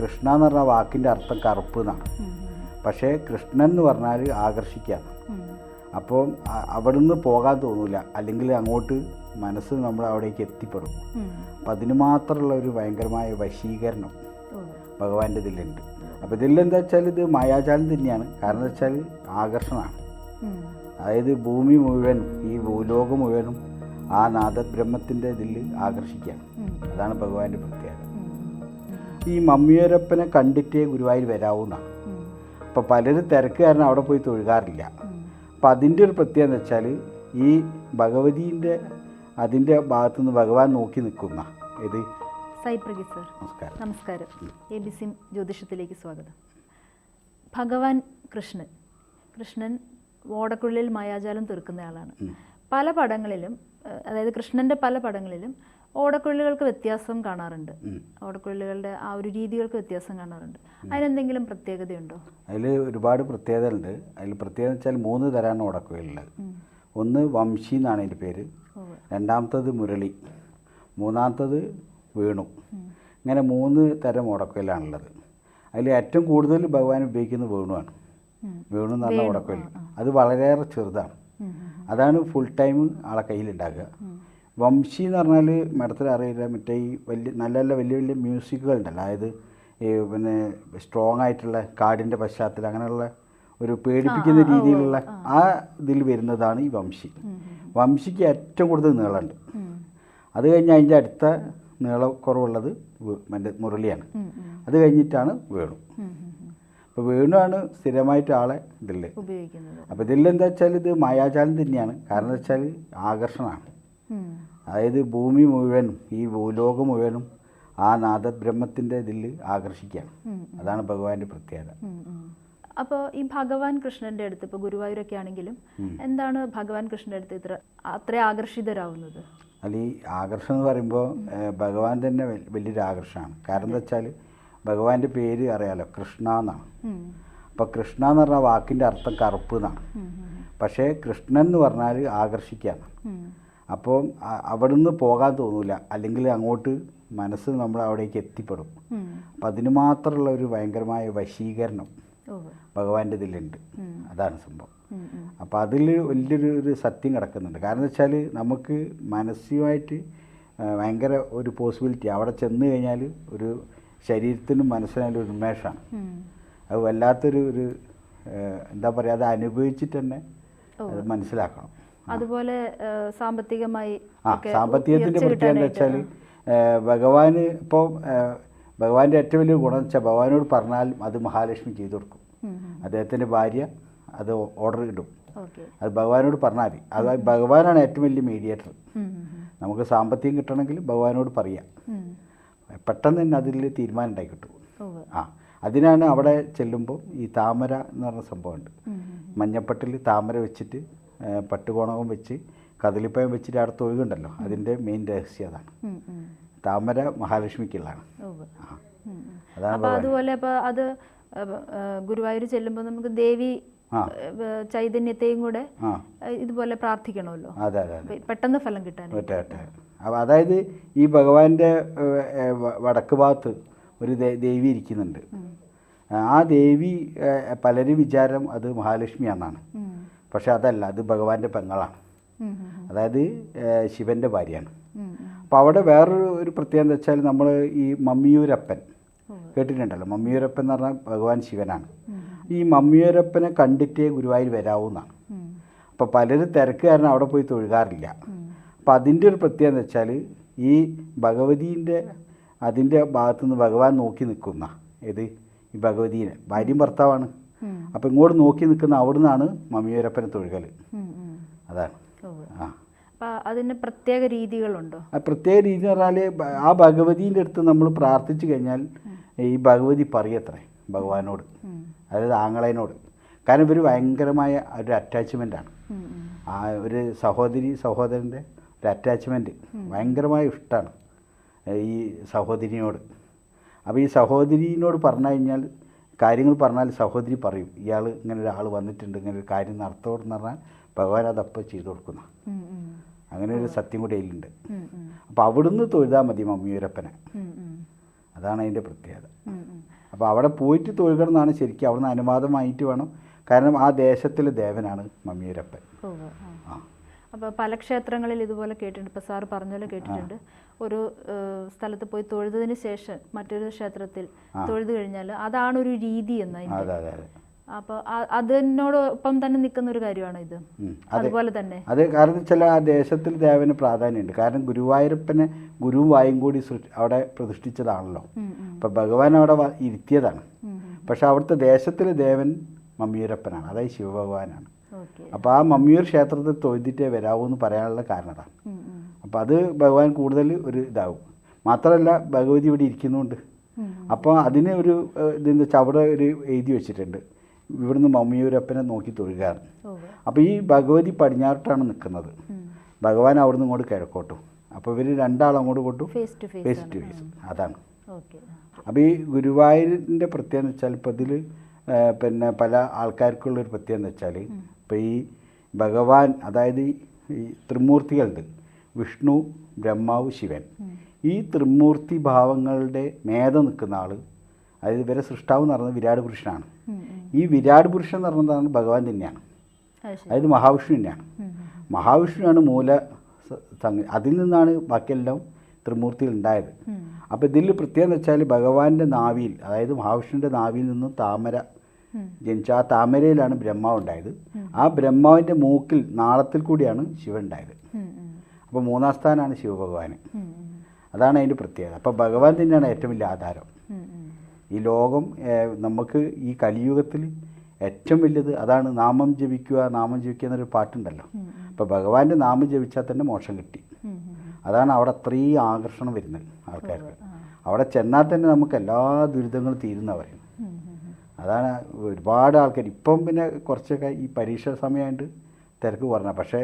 കൃഷ്ണ എന്ന് പറഞ്ഞ വാക്കിന്റെ അർത്ഥം കറുപ്പ് എന്നാണ്. പക്ഷേ കൃഷ്ണൻ എന്ന് പറഞ്ഞാൽ ആകർഷിക്കുക. അപ്പോൾ അവിടെ അവിടുന്ന് പോകാൻ തോന്നില്ല അല്ലെങ്കിൽ അങ്ങോട്ട് മനസ്സ് നമ്മൾ അവിടേക്ക് എത്തിപ്പെടും. അപ്പം അതിന് മാത്രമുള്ള ഒരു ഭയങ്കരമായ വശീകരണം ഭഗവാന്റെ ഇതിലുണ്ട്. അപ്പോൾ ഇതിലെന്താ വെച്ചാൽ ഇത് മായാജാലം തന്നെയാണ്. കാരണം എന്താ വെച്ചാൽ ആകർഷണമാണ്. അതായത് ഭൂമി മുഴുവനും ഈ ഭൂലോകം മുഴുവനും ആ നാദബ്രഹ്മത്തിന്റെ ഇതിൽ ആകർഷിക്കുകയാണ്. അതാണ് ഭഗവാന്റെ പ്രത്യേകത. ഈ മമ്മിയൊരപ്പനെ കണ്ടിട്ടേ ഗുരുവായൂർ വരാവൂന്നാണ് അപ്പോൾ പലരും തിരക്ക് കാരണം അവിടെ പോയി തൊഴുകാറില്ല. അപ്പോൾ അതിന്റെ ഒരു പ്രത്യേകത എന്ന് വെച്ചാൽ ഈ ഭഗവതിന്റെ അതിന്റെ ഭാഗത്തു നിന്ന് ഭഗവാൻ നോക്കി നിൽക്കുന്ന ഇത് സായി പ്രഗീത് സർ. നമസ്കാരം. നമസ്കാരം. എ ബി സി ജ്യോതിഷത്തിലേക്ക് സ്വാഗതം. ഭഗവാൻ കൃഷ്ണൻ. കൃഷ്ണൻ ഓടക്കുള്ളിൽ മായാജാലം തീർക്കുന്നയാളാണ് ആളാണ്. പല പടങ്ങളിലും അതായത് കൃഷ്ണന്റെ പല പടങ്ങളിലും ഓടക്കുള്ളികൾക്ക് വ്യത്യാസം കാണാറുണ്ട്. ഓടക്കുഴലുകളുടെ ആ ഒരു രീതികൾക്ക് വ്യത്യാസം കാണാറുണ്ട്. അതിനെന്തെങ്കിലും പ്രത്യേകതയുണ്ടോ? അതിൽ ഒരുപാട് പ്രത്യേകതകളുണ്ട് അതിൽ പ്രത്യേകത വെച്ചാൽ മൂന്ന് തരമാണ് ഓടക്കുഴലുകൾ. ഒന്ന് വംശി എന്നാണ് അതിന്റെ പേര്. രണ്ടാമത്തത് മുരളി. മൂന്നാമത്തത് വേണു. ഇങ്ങനെ മൂന്ന് തരം ഓടക്കുഴലാണുള്ളത്. അതിൽ ഏറ്റവും കൂടുതൽ ഭഗവാൻ ഉപയോഗിക്കുന്നത് വേണുവാണ്. വേണു എന്ന് പറഞ്ഞ ഓടക്കുഴൽ. അത് വളരെയേറെ ചെറുതാണ്. അതാണ് ഫുൾ ടൈം ആളെ കയ്യിലുണ്ടാക്കുക. വംശി എന്ന് പറഞ്ഞാൽ മഠത്തിൽ അറിയില്ല. മറ്റേ ഈ വലിയ നല്ല നല്ല വലിയ വലിയ മ്യൂസിക്കുകൾ ഉണ്ടല്ലോ അതായത് ഈ പിന്നെ സ്ട്രോങ് ആയിട്ടുള്ള കാടിന്റെ പശ്ചാത്തലം അങ്ങനെയുള്ള ഒരു പേടിപ്പിക്കുന്ന രീതിയിലുള്ള ആ ഇതിൽ വരുന്നതാണ് ഈ വംശി. വംശിക്ക് ഏറ്റവും കൂടുതൽ നീളമുണ്ട്. അത് കഴിഞ്ഞ് അതിന്റെ അടുത്ത നീളക്കുറവുള്ളത് മറ്റേ മുരളിയാണ്. അത് കഴിഞ്ഞിട്ടാണ് വേണു. അപ്പോൾ വേണുവാണ് സ്ഥിരമായിട്ട് ആളെ ഇതിൽ അപ്പോൾ ഇതിലെന്താ വെച്ചാൽ ഇത് മായാജാലം തന്നെയാണ്. കാരണം എന്താ വെച്ചാൽ ആകർഷണമാണ്. അതായത് ഭൂമി മുഴുവനും ഈ ഭൂലോകം മുഴുവനും ആ നാദബ്രഹ്മത്തിന്റെ ഇതിൽ ആകർഷിക്കുകയാണ്. അതാണ് ഭഗവാന്റെ പ്രത്യേകത. അപ്പോൾ ഈ ഭഗവാൻ കൃഷ്ണന്റെ അടുത്ത് ഇപ്പോൾ ഗുരുവായൂരൊക്കെ ആണെങ്കിലും എന്താണ് ഭഗവാൻ കൃഷ്ണന്റെ അടുത്ത് ഇത്ര അത്ര ആകർഷിതരാവുന്നത്? അല്ല ഈ ആകർഷണം എന്ന് പറയുമ്പോൾ ഭഗവാൻ തന്നെ വലിയൊരു ആകർഷണമാണ്. കാരണം എന്താ വെച്ചാൽ ഭഗവാന്റെ പേര് അറിയാലോ കൃഷ്ണ എന്നാണ്. അപ്പൊ അപ്പോൾ കൃഷ്ണ എന്ന് പറഞ്ഞ വാക്കിന്റെ അർത്ഥം കറുപ്പ് എന്നാണ്. പക്ഷേ കൃഷ്ണൻ എന്ന് പറഞ്ഞാൽ ആകർഷിക്കുകയാണ്. അപ്പോൾ അവിടെ അവിടുന്ന് പോകാൻ തോന്നില്ല അല്ലെങ്കിൽ അങ്ങോട്ട് മനസ്സ് നമ്മൾ അവിടേക്ക് എത്തിപ്പെടും. അപ്പം അതിന് മാത്രമുള്ള ഒരു ഭയങ്കരമായ വശീകരണം. ഭഗവാന്റെ ഇതിലുണ്ട്. അതാണ് സംഭവം. അപ്പോൾ അതിൽ വലിയൊരു ഒരു സത്യം കിടക്കുന്നുണ്ട്. കാരണം എന്ന് വെച്ചാൽ നമുക്ക് മനസ്സുമായിട്ട് ഭയങ്കര ഒരു പോസിബിലിറ്റി അവിടെ ചെന്ന് കഴിഞ്ഞാൽ ഒരു ശരീരത്തിനും മനസ്സിനായാലും ഒരു ഉന്മേഷമാണ്. അത് വല്ലാത്തൊരു ഒരു എന്താ പറയുക അത് അനുഭവിച്ചിട്ട് തന്നെ അത് മനസ്സിലാക്കണം. അതുപോലെ സാമ്പത്തികമായി സാമ്പത്തികത്തിന്റെ പ്രത്യേകത എന്താ വെച്ചാൽ ഭഗവാന് ഇപ്പോൾ ഭഗവാന്റെ ഏറ്റവും വലിയ ഗുണം വെച്ചാൽ ഭഗവാനോട് പറഞ്ഞാലും അത് മഹാലക്ഷ്മി ചെയ്തു കൊടുക്കും. അദ്ദേഹത്തിന്റെ ഭാര്യ അത് ഓർഡർ ഇടും. അത് ഭഗവാനോട് പറഞ്ഞാൽ മതി. അത് ഭഗവാനാണ് ഏറ്റവും വലിയ മീഡിയേറ്റർ. നമുക്ക് സാമ്പത്തികം കിട്ടണമെങ്കിൽ ഭഗവാനോട് പറയാം. പെട്ടെന്ന് തന്നെ അതിൽ തീരുമാനം ഉണ്ടായി കിട്ടും. ആ അതിനാണ് അവിടെ ചെല്ലുമ്പോൾ ഈ താമര എന്ന് പറഞ്ഞ സംഭവമുണ്ട്. മഞ്ഞപ്പട്ടിൽ താമര വെച്ചിട്ട് ആ, പട്ടുകോണകം വെച്ച് കദളിപ്പയം വെച്ചിട്ട് അടുത്ത് ഒഴുകുണ്ടല്ലോ അതിന്റെ മെയിൻ രഹസ്യം അതാണ്. താമര മഹാലക്ഷ്മിക്കുള്ളതാണ്. അതാണ് അതുപോലെ അത് ഗുരുവായൂർ ചെല്ലുമ്പോൾ നമുക്ക് ദേവി ചൈതന്യത്തെയും കൂടെ ഇതുപോലെ പ്രാർത്ഥിക്കണമല്ലോ. അതെ അതെ അതെ. പെട്ടെന്ന് ഫലം കിട്ടാൻ. അതായത് ഈ ഭഗവാന്റെ വടക്ക് ഭാഗത്ത് ഒരു ദേവി ഇരിക്കുന്നുണ്ട്. ആ ദേവി പലരും വിചാരം അത് മഹാലക്ഷ്മിയാണെന്നാണ് പക്ഷെ അതല്ല അത് ഭഗവാന്റെ പെങ്ങളാണ്. അതായത് ശിവന്റെ ഭാര്യയാണ്. അപ്പോൾ അവിടെ വേറൊരു ഒരു പ്രത്യേകത എന്താ വെച്ചാൽ നമ്മൾ ഈ മമ്മിയൂരപ്പൻ കേട്ടിട്ടുണ്ടല്ലോ? മമ്മിയൂരപ്പൻ എന്ന് പറഞ്ഞാൽ ഭഗവാൻ ശിവനാണ്. ഈ മമ്മിയൂരപ്പനെ കണ്ടിട്ടേ ഗുരുവായൂർ വരാവൂന്നാണ് അപ്പോൾ പലരും തിരക്ക് കാരണം അവിടെ പോയി തൊഴുകാറില്ല. അപ്പോൾ അതിന്റെ ഒരു പ്രത്യേകത എന്ന് വെച്ചാൽ ഈ ഭഗവതീന്റെ അതിന്റെ ഭാഗത്തുനിന്ന് ഭഗവാൻ നോക്കി നിൽക്കുന്ന ഏത്? ഈ ഭഗവതീനെ. ഭാര്യയും ഭർത്താവാണ്. അപ്പം ഇങ്ങോട്ട് നോക്കി നിൽക്കുന്ന അവിടെ നിന്നാണ് മമ്മിയൂരപ്പനെ തൊഴുകൽ അതാണ്. ആ. അതിന് പ്രത്യേക രീതികളുണ്ടോ? പ്രത്യേക രീതി എന്ന് പറഞ്ഞാൽ ആ ഭഗവതിന്റെ അടുത്ത് നമ്മൾ പ്രാർത്ഥിച്ചു കഴിഞ്ഞാൽ ഈ ഭഗവതി പറയത്രേ ഭഗവാനോട്. അതായത് ആങ്ങളേനോട്. കാരണം ഇവർ ഭയങ്കരമായ ഒരു അറ്റാച്ച്മെന്റാണ്. ആ ഒരു സഹോദരി സഹോദരന്റെ ഒരു അറ്റാച്ച്മെന്റ് ഭയങ്കരമായ ഇഷ്ടമാണ് ഈ സഹോദരിയോട് അപ്പോൾ ഈ സഹോദരിനോട് പറഞ്ഞു കഴിഞ്ഞാൽ കാര്യങ്ങൾ പറഞ്ഞാൽ സഹോദരി പറയും ഇയാൾ ഇങ്ങനെ ഒരാൾ വന്നിട്ടുണ്ട് ഇങ്ങനെ ഒരു കാര്യം നടത്തോടെന്ന് പറഞ്ഞാൽ ഭഗവാൻ അതപ്പോൾ ചെയ്തു കൊടുക്കുന്ന. അങ്ങനെ ഒരു സത്യം കൂടി അതിലുണ്ട് ഉം. അപ്പോൾ അവിടുന്ന് തൊഴുതാൽ മതി മമ്മിയൂരപ്പനെ. അതാണ് അതിന്റെ പ്രത്യേകത. അപ്പോൾ അവിടെ പോയിട്ട് തൊഴുകണം എന്നാണ് ശരിക്കും അവിടുന്ന് അനുവാദം വാങ്ങിയിട്ട് വേണം കാരണം ആ ദേശത്തിലെ ദേവനാണ് മമ്മിയൂരപ്പൻ അപ്പോൾ പല ക്ഷേത്രങ്ങളിൽ ഇതുപോലെ കേട്ടിട്ടുണ്ട്. ഇപ്പോൾ സാറ് പറഞ്ഞ പോലെ കേട്ടിട്ടുണ്ട്. ഒരു സ്ഥലത്ത് പോയി തൊഴുതതിന് ശേഷം മറ്റൊരു ക്ഷേത്രത്തിൽ തൊഴുതു കഴിഞ്ഞാൽ അതാണ് ഒരു രീതി എന്ന് അതെ അതെ അതെ. അപ്പോൾ അതിനോടൊപ്പം തന്നെ നിൽക്കുന്ന ഒരു കാര്യമാണ് ഇത്? അതുപോലെ തന്നെ. അത് കാരണം ചില ആ ദേശത്തിൽ ദേവന് പ്രാധാന്യമുണ്ട്. കാരണം ഗുരുവായൂരപ്പനെ ഗുരുവായും കൂടി അവിടെ പ്രതിഷ്ഠിച്ചതാണല്ലോ. അപ്പം ഭഗവാൻ അവിടെ ഇരുത്തിയതാണ്. പക്ഷെ അവിടുത്തെ ദേശത്തിലെ ദേവൻ മമ്മിയൂരപ്പനാണ്. അതായത് ശിവഭഗവാനാണ്. അപ്പോൾ ആ മമ്മിയൂർ ക്ഷേത്രത്തിൽ തൊഴുതിട്ടേ വരാവൂ എന്ന് പറയാനുള്ള കാരണം അതാണ് ഉം, ഉം, അപ്പോൾ അത് ഭഗവാൻ കൂടുതൽ ഒരു ഇതാവും. മാത്രമല്ല ഭഗവതി ഇവിടെ ഇരിക്കുന്നുണ്ട്. അപ്പോൾ അതിന് ഒരു ഇതെന്താ വെച്ചാൽ അവിടെ ഒരു എഴുതി വെച്ചിട്ടുണ്ട്. ഇവിടുന്ന് മമ്മിയൂരപ്പനെ നോക്കി തൊഴുകാറ് അപ്പോൾ ഈ ഭഗവതി പടിഞ്ഞാറോട്ടാണ് നിൽക്കുന്നത്. ഭഗവാൻ അവിടുന്ന് ഇങ്ങോട്ട് കിഴക്കോട്ടും. അപ്പോൾ ഇവർ രണ്ടാളും അങ്ങോട്ട് കൊട്ടും ഫേസ് ടു ഫേസ് അതാണ്. അപ്പോൾ ഈ ഗുരുവായൂരിന്റെ പ്രത്യേകത വെച്ചാൽ ഇപ്പോൾ ഇതിൽ പിന്നെ പല ആൾക്കാർക്കുള്ളൊരു പ്രത്യേകത വെച്ചാൽ ഇപ്പോൾ ഈ ഭഗവാൻ അതായത് ഈ ത്രിമൂർത്തികളുണ്ട്. വിഷ്ണു ബ്രഹ്മാവ് ശിവൻ. ഈ ത്രിമൂർത്തി ഭാവങ്ങളുടെ മേധ നിൽക്കുന്ന ആൾ അതായത് ഇവരെ സൃഷ്ടാവ് എന്ന് പറയുന്നത് വിരാട് പുരുഷനാണ്. ഈ വിരാട് പുരുഷൻ എന്ന് പറയുന്നതാണ് ഭഗവാൻ തന്നെയാണ്. അതായത് മഹാവിഷ്ണു തന്നെയാണ്. മഹാവിഷ്ണുവാണ് മൂല അതിൽ നിന്നാണ് ബാക്കിയെല്ലാം ത്രിമൂർത്തികൾ ഉണ്ടായത്. അപ്പോൾ ഇതിൽ പ്രത്യേകത എന്ന് വെച്ചാൽ ഭഗവാന്റെ നാവിയിൽ അതായത് മഹാവിഷ്ണുവിന്റെ നാവിയിൽ നിന്നും താമര. ജനിച്ച ആ താമരയിലാണ് ബ്രഹ്മാവ് ഉണ്ടായത്. ആ ബ്രഹ്മാവിന്റെ മൂക്കിൽ നാളത്തിൽ കൂടിയാണ് ശിവൻ ഉണ്ടായത്. അപ്പോൾ മൂന്നാം സ്ഥാനമാണ് ശിവഭഗവാൻ അതാണ് അതിന്റെ പ്രത്യേകത. അപ്പോൾ ഭഗവാൻ തന്നെയാണ് ഏറ്റവും വലിയ ആധാരം. ഈ ലോകം നമുക്ക് ഈ കലിയുഗത്തിൽ ഏറ്റവും വലിയത് അതാണ് നാമം ജപിക്കുക നാമം ജപിക്കുക എന്നൊരു പാട്ടുണ്ടല്ലോ. അപ്പോൾ ഭഗവാന്റെ നാമം ജപിച്ചാൽ തന്നെ മോക്ഷം കിട്ടി. അതാണ് അവിടെ അത്രയും ആകർഷണം വരുന്നത് ആൾക്കാർക്ക്. അവിടെ ചെന്നാൽ തന്നെ നമുക്ക് എല്ലാ ദുരിതങ്ങളും തീരുന്ന അതാണ് ഒരുപാട് ആൾക്കാർ ഇപ്പം പിന്നെ കുറച്ചൊക്കെ ഈ പരീക്ഷ സമയമായിട്ട് തിരക്ക് കുറഞ്ഞ പക്ഷേ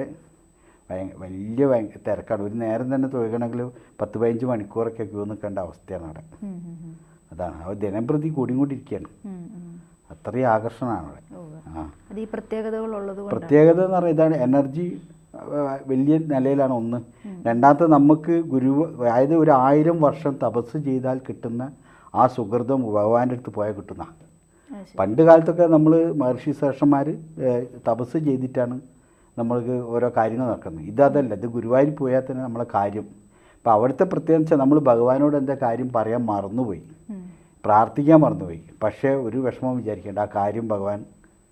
വലിയ തിരക്കാണ് ഒരു നേരം തന്നെ തൊഴുകണമെങ്കിൽ പത്ത് പതിനഞ്ച് മണിക്കൂറൊക്കെ ക്യൂ നിൽക്കേണ്ട അവസ്ഥയാണ് അവിടെ. അതാണ് അത് ദിനംപ്രതി കൂടിക്കൊണ്ടിരിക്കുകയാണ്. അത്രയും ആകർഷണമാണ് അവിടെ. ആ പ്രത്യേകത എന്ന് പറഞ്ഞാൽ ഇതാണ് എനർജി വലിയ നിലയിലാണ് ഒന്ന് രണ്ടാമത്തെ നമുക്ക് ഗുരു അതായത് ഒരു ആയിരം വർഷം തപസ് ചെയ്താൽ കിട്ടുന്ന ആ സുഹൃതം ഭഗവാന്റെ അടുത്ത് പോയാൽ കിട്ടുന്ന. പണ്ട് കാലത്തൊക്കെ നമ്മൾ മഹർഷി ശ്രേഷ്ഠന്മാർ തപസ് ചെയ്തിട്ടാണ് നമ്മൾക്ക് ഓരോ കാര്യങ്ങൾ നടക്കുന്നത്. ഇതതല്ല ഇത് ഗുരുവായൂർ പോയാൽ തന്നെ നമ്മളെ കാര്യം. അപ്പോൾ അവിടുത്തെ പ്രത്യേകത വെച്ചാൽ നമ്മൾ ഭഗവാനോട് എന്താ കാര്യം പറയാൻ മറന്നുപോയി. പ്രാർത്ഥിക്കാൻ മറന്നുപോയി. പക്ഷേ ഒരു വിഷമം വിചാരിക്കേണ്ട ആ കാര്യം ഭഗവാൻ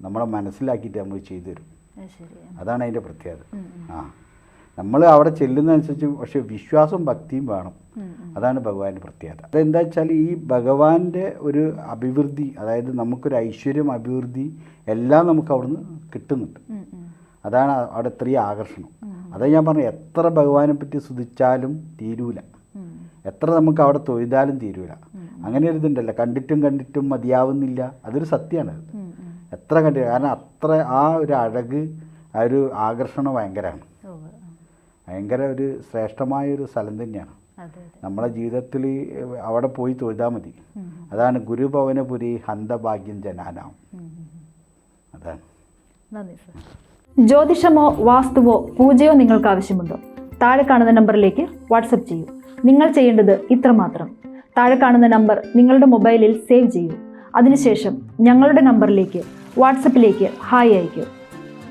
നമ്മളെ മനസ്സിലാക്കിയിട്ട് നമ്മൾ ചെയ്തു തരും അതാണ് അതിന്റെ പ്രത്യേകത. ആ. നമ്മൾ അവിടെ ചെല്ലുന്നതനുസരിച്ച് പക്ഷേ വിശ്വാസവും ഭക്തിയും വേണം. അതാണ് ഭഗവാന്റെ പ്രത്യേകത. അതെന്താ വെച്ചാൽ ഈ ഭഗവാന്റെ ഒരു അഭിവൃദ്ധി അതായത് നമുക്കൊരു ഐശ്വര്യം അഭിവൃദ്ധി എല്ലാം നമുക്ക് അവിടുന്ന് കിട്ടുന്നുണ്ട്. അതാണ് അവിടെ ഇത്രയും ആകർഷണം. അതാ ഞാൻ പറഞ്ഞു എത്ര ഭഗവാനെ പറ്റി സ്തുതിച്ചാലും തീരൂല. എത്ര നമുക്ക് അവിടെ തൊഴുതാലും തീരൂല. അങ്ങനെ ഒരു ഇതുണ്ടല്ലോ കണ്ടിട്ടും കണ്ടിട്ടും മതിയാവുന്നില്ല. അതൊരു സത്യമാണ്. എത്ര കണ്ടിട്ട് കാരണം അത്ര ആ ഒരു അഴക് ആ ഒരു ആകർഷണം ഭയങ്കരമാണ്. ഭയങ്കര ഒരു ശ്രേഷ്ഠമായ ഒരു സ്ഥലം തന്നെയാണ്. നമ്മളെ ജീവിതത്തിൽ അവിടെ പോയി തൊഴുതാൽ മതി. അതാണ് ഗുരുഭവനപുരി ഹന്തഭാഗ്യം ജനാനാം. അതാണ്. നന്ദി സർ. ജ്യോതിഷമോ വാസ്തുവോ പൂജയോ നിങ്ങൾക്ക് ആവശ്യമുണ്ടോ? താഴെ കാണുന്ന നമ്പറിലേക്ക് വാട്സപ്പ് ചെയ്യൂ. നിങ്ങൾ ചെയ്യേണ്ടത് ഇത്രമാത്രം. താഴെ കാണുന്ന നമ്പർ നിങ്ങളുടെ മൊബൈലിൽ സേവ് ചെയ്യൂ. അതിനുശേഷം ഞങ്ങളുടെ നമ്പറിലേക്ക് വാട്സപ്പിലേക്ക് ഹായ് അയയ്ക്കൂ.